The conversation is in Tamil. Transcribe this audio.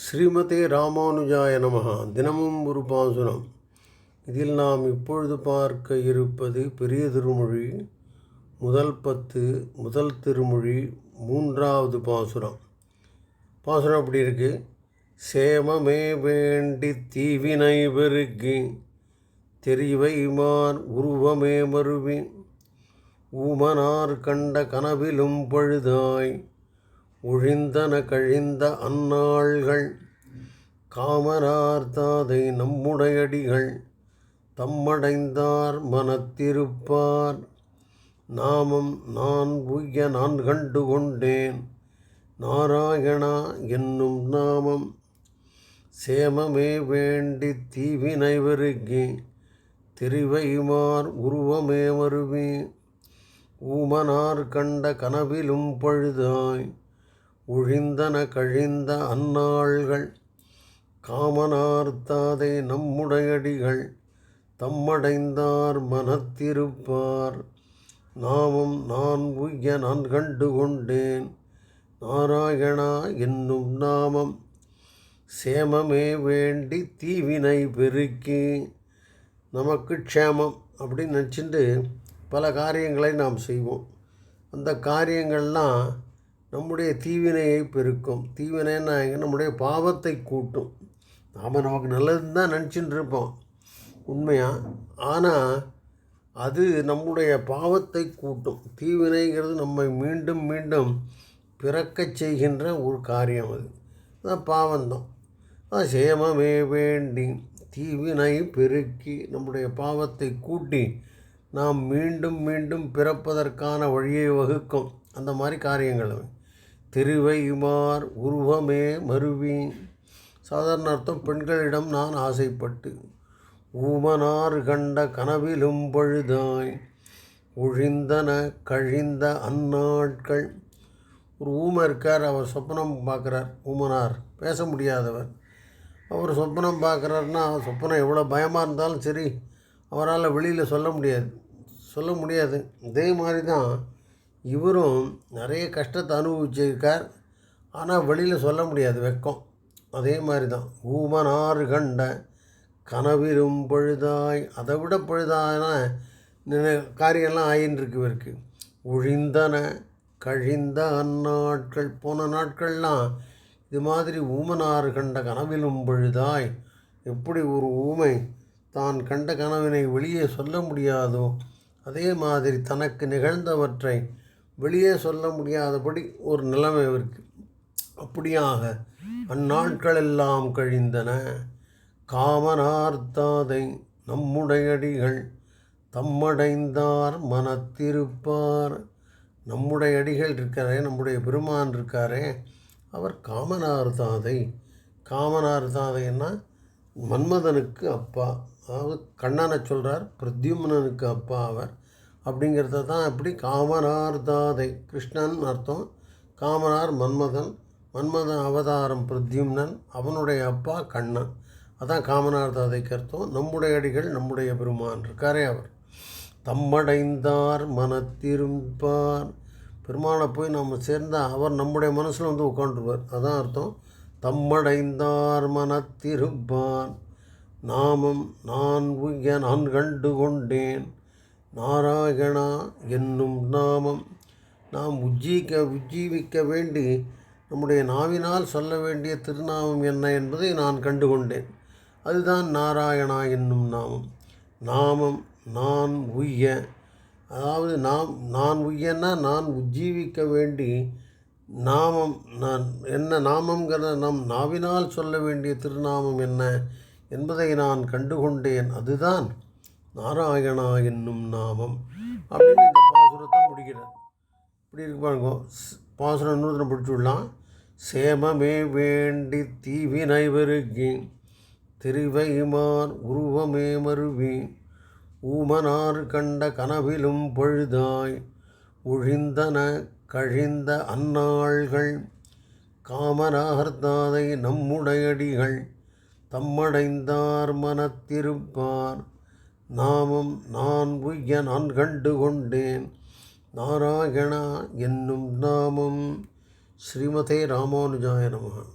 ஸ்ரீமதே ராமானுஜாய நமகா தினமும் ஒரு பாசுரம். இதில் நாம் இப்பொழுது பார்க்க இருப்பது பெரிய திருமொழி முதல் பத்து முதல் திருமொழி மூன்றாவது பாசுரம். பாசுரம் அப்படி இருக்கு? சேமமே வேண்டி தீவினை பெருக்கி தெரிவைமார் உருவமே மருவி ஊமனார் கண்ட கனவிலும் பழுதாய் ஒழிந்தன கழிந்த அந்நாள்கள் காமரார் தாதை நம்முடையடிகள் தம்மடைந்தார் மனத்திருப்பார். நாமம் நான் உய்ய நான் கண்டு கொண்டேன் நாராயணா என்னும் நாமம். சேமமே வேண்டி தீவினை வெறுக்கி தெரிவைமார் உருவமே மருவி ஊமனார் கண்ட கனவிலும் பழுதாய் ஒழிந்தன கழிந்த அந்நாள்கள் காமனார்த்தாதே நம்முடையடிகள் தம்மடைந்தார் மனத்திருப்பார். நாமும் நான் உய்ய நான் கண்டு கொண்டேன் நாராயணா என்னும் நாமம் சேமமே வேண்டி தீவினை பெருக்கி நமக்கு க்ஷேமம் அப்படின்னு நினச்சிட்டு பல காரியங்களை நாம் செய்வோம். அந்த காரியங்கள்லாம் நம்முடைய தீவினையை பெருக்கும். தீவினைன்னா எங்க? நம்முடைய பாவத்தை கூட்டும். நாம் நமக்கு நல்லதுன்னு தான் நினச்சின்னு இருப்போம். உண்மையாக ஆனால் அது நம்முடைய பாவத்தை கூட்டும். தீவினைங்கிறது நம்மை மீண்டும் மீண்டும் பிறக்கச் செய்கின்ற ஒரு காரியம் அது. அதான் பாவம்தான் அதான் சேமமே வேண்டி தீவினை பெருக்கி நம்முடைய பாவத்தை கூட்டி நாம் மீண்டும் மீண்டும் பிறப்பதற்கான வழியை வகுக்கும். அந்த மாதிரி காரியங்கள் திருவையுமார் உருவமே மருவி சாதாரண அர்த்தம் பெண்களிடம் நான் ஆசைப்பட்டு ஊமனார் கண்ட கனவிலும் பழுதாய். ஒழிந்தன கழிந்த அந்நாட்கள். ஒரு ஊமை இருக்கார் அவர் சொப்பனம் பார்க்குறார். ஊமனார் பேச முடியாதவர். அவர் சொப்பனம் பார்க்குறாருன்னா அவர் சொப்பனம் எவ்வளோ பயமாக இருந்தாலும் சரி அவரால் வெளியில் சொல்ல முடியாது. சொல்ல முடியாது. இதே மாதிரி தான் இவரும் நிறைய கஷ்டத்தை அனுபவிச்சிருக்கார். ஆனால் வெளியில் சொல்ல முடியாது வெக்கம். அதே மாதிரி தான். ஊமனார் கண்ட கனவிலும் பொழுதாய் அதை விட பொழுதான நினை- காரியம்லாம் ஆயின்னு இருக்கு இவருக்கு. ஒழிந்தன கழிந்த அந்நாட்கள் போன நாட்கள்லாம் இது மாதிரி ஊமனார் கண்ட கனவிலும் பொழுதாய் எப்படி ஒரு ஊமை தான் கண்ட கனவினை வெளியே சொல்ல முடியாதோ அதே மாதிரி தனக்கு நிகழ்ந்தவற்றை வெளியே சொல்ல முடியாதபடி ஒரு நிலைமை இருக்குது அப்படியாக அந்நாட்கள் எல்லாம் கழிந்தன. காமனார் தாதை நம்முடையடிகள் தம்மடைந்தார் மனத்திருப்பார். நம்முடைய அடிகள் இருக்காரே நம்முடைய பெருமான் இருக்காரே அவர் காமனார் தாதை காமனார் தாதைன்னா மன்மதனுக்கு அப்பா அதாவது கண்ணனை சொல்கிறார் பிரத்யும்னனுக்கு அப்பா அவர். அப்படிங்கிறத தான் எப்படி காமனார் தாதை. கிருஷ்ணன் அர்த்தம். காமனார் மன்மதன். மன்மதன் அவதாரம் பிரத்யும்னன். அவனுடைய அப்பா கண்ணன். அதான் காமனார் தாதைக்கு அர்த்தம். நம்முடைய அடிகள் நம்முடைய பெருமான் இருக்காரே அவர். தம்மடைந்தார் மனத்திரும்பார். பெருமானை போய் நம்ம சேர்ந்தால் அவர் நம்முடைய மனசில் வந்து உட்காந்துருவார் அதான் அர்த்தம். தம்மடைந்தார் மனத்திருப்பான் நாமம் நான் உய்ய நான் கண்டு கொண்டேன். நாராயணா என்னும் நாமம். நாம் உஜ்ஜீக உஜ்ஜீவிக்க வேண்டி நம்முடைய நாவினால் சொல்ல வேண்டிய திருநாமம் என்ன என்பதை நான் கண்டுகொண்டேன். அதுதான் நாராயணா என்னும் நாமம். நாமம் நான் உய்ய. அதாவது நாம் நான் உய்யன்னா நான் உஜ்ஜீவிக்க வேண்டி நாமம் நான் என்ன நாமங்கிறத நம் நாவினால் சொல்ல வேண்டிய திருநாமம் என்ன என்பதை நான் கண்டுகொண்டேன். அதுதான் நாராயணா என்னும் நாமம் அப்படின்னு இந்த பாசுரத்தை முடிக்கிறார். இப்படி இருக்கு பாருங்க ஸ்- பாசுரம் நூதனை பிடிச்சுடலாம் சேமமே வேண்டி தீவினை பெருகி திருவைமான் உருவமே மருவி ஊமனார் கண்ட கனவிலும் பழுதாய் ஒழிந்தன கழிந்த அந்நாள்கள் காமராகர்தாதை நம்முடையடிகள் தம்மடைந்தார் மனத்திருப்பார். நாமம் நான் உய்ய நான் கண்டு கொண்டேன். நாராயணா என்னும் நாமம். ஸ்ரீமதே ராமானுஜாய நமகன்